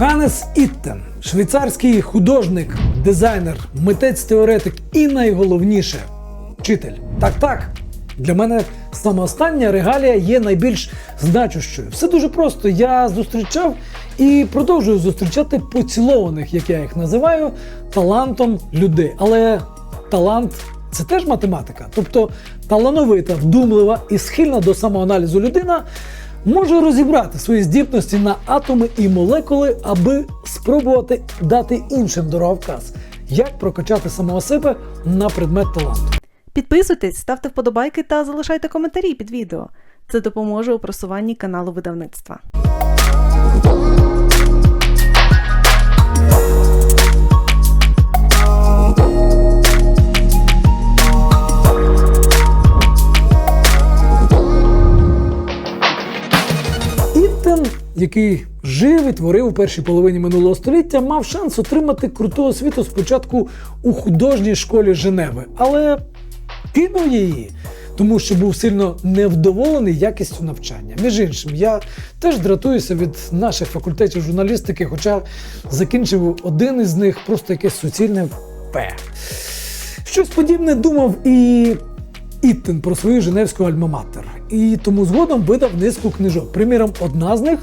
Йоганнес Іттен, швейцарський художник, дизайнер, митець-теоретик і найголовніше вчитель. Так, так. Для мене саме остання регалія є найбільш значущою. Все дуже просто. Я зустрічав і продовжую зустрічати поцілованих, як я їх називаю, талантом людей. Але талант це теж математика. Тобто талановита, вдумлива і схильна до самоаналізу людина може розібрати свої здібності на атоми і молекули, аби спробувати дати іншим дороговказ, як прокачати самого себе на предмет таланту. Підписуйтесь, ставте вподобайки та залишайте коментарі під відео. Це допоможе у просуванні каналу видавництва. Який жив і творив у першій половині минулого століття, мав шанс отримати круту освіту спочатку у художній школі Женеви, але кинув її, тому що був сильно невдоволений якістю навчання. Між іншим, я теж дратуюся від наших факультетів журналістики, хоча закінчив один із них просто якесь суцільне П. Щось подібне думав і Іттен про свою Женевську альма-матер. І тому згодом видав низку книжок. Приміром, одна з них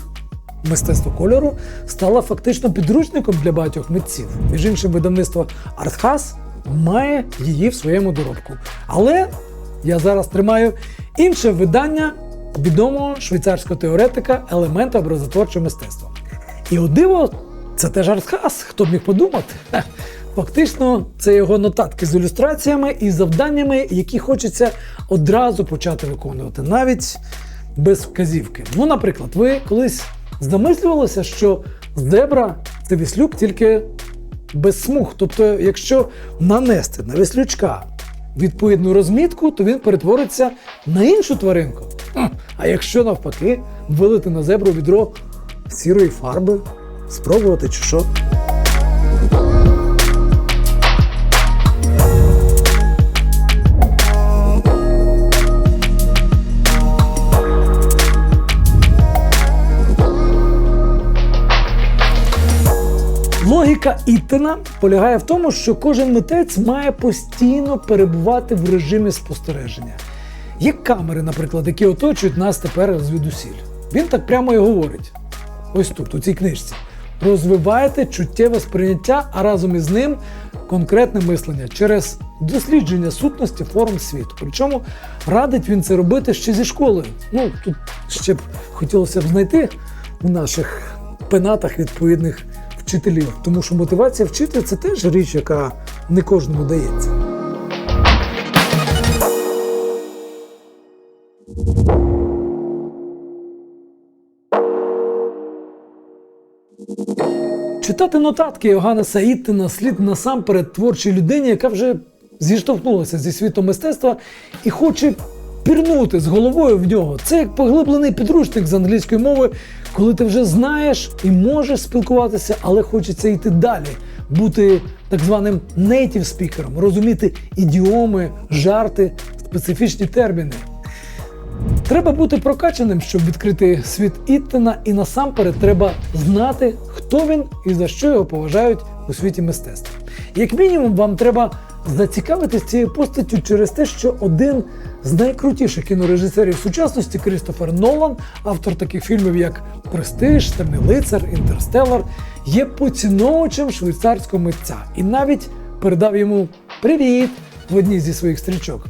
мистецтво кольору стала фактично підручником для багатьох митців. Між іншим, видавництво Артхас має її в своєму доробку. Але я зараз тримаю інше видання відомого швейцарського теоретика елемента образотворчого мистецтва. І от диво, це теж Артхас, хто б міг подумати. Фактично, це його нотатки з ілюстраціями і завданнями, які хочеться одразу почати виконувати, навіть без вказівки. Ну, наприклад, ви колись замислювалися, що зебра це віслюк тільки без смуг. Тобто, якщо нанести на віслючка відповідну розмітку, то він перетвориться на іншу тваринку. А якщо навпаки вилити на зебру відро сірої фарби, спробувати чи що? Логіка Іттена полягає в тому, що кожен митець має постійно перебувати в режимі спостереження. Є камери, наприклад, які оточують нас тепер звідусіль. Він так прямо і говорить: ось тут, у цій книжці. Розвивайте чуттєве сприйняття, а разом із ним конкретне мислення через дослідження сутності форм світу. Причому радить він це робити ще зі школи. Ну тут ще б хотілося б знайти у наших пенатах відповідних вчителів, тому що мотивація вчити це теж річ, яка не кожному дається. Читати нотатки Йоганнеса Іттена слід насамперед творчій людині, яка вже зіштовхнулася зі світом мистецтва і хоче пірнути з головою в нього. Це як поглиблений підручник з англійської мови, коли ти вже знаєш і можеш спілкуватися, але хочеться йти далі, бути так званим native спікером, розуміти ідіоми, жарти, специфічні терміни. Треба бути прокачаним, щоб відкрити світ Іттена, і насамперед треба знати, хто він і за що його поважають у світі мистецтва. Як мінімум, вам треба зацікавитись цією постаттю через те, що один з найкрутіших кінорежисерів сучасності Крістофер Нолан, автор таких фільмів, як Престиж, Темний лицар, Інтерстеллар, є поціновувачем швейцарського митця і навіть передав йому привіт в одній зі своїх стрічок.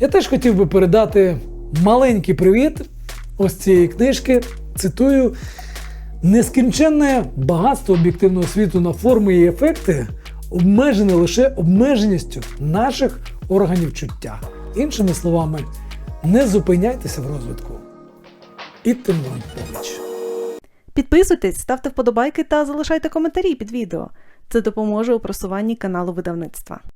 Я теж хотів би передати маленький привіт ось цієї книжки. Цитую: нескінченне багатство об'єктивного світу на форми і ефекти обмежене лише обмеженістю наших органів чуття. Іншими словами, не зупиняйтеся в розвитку. Іттен вам поміч. Підписуйтесь, ставте вподобайки та залишайте коментарі під відео. Це допоможе у просуванні каналу видавництва.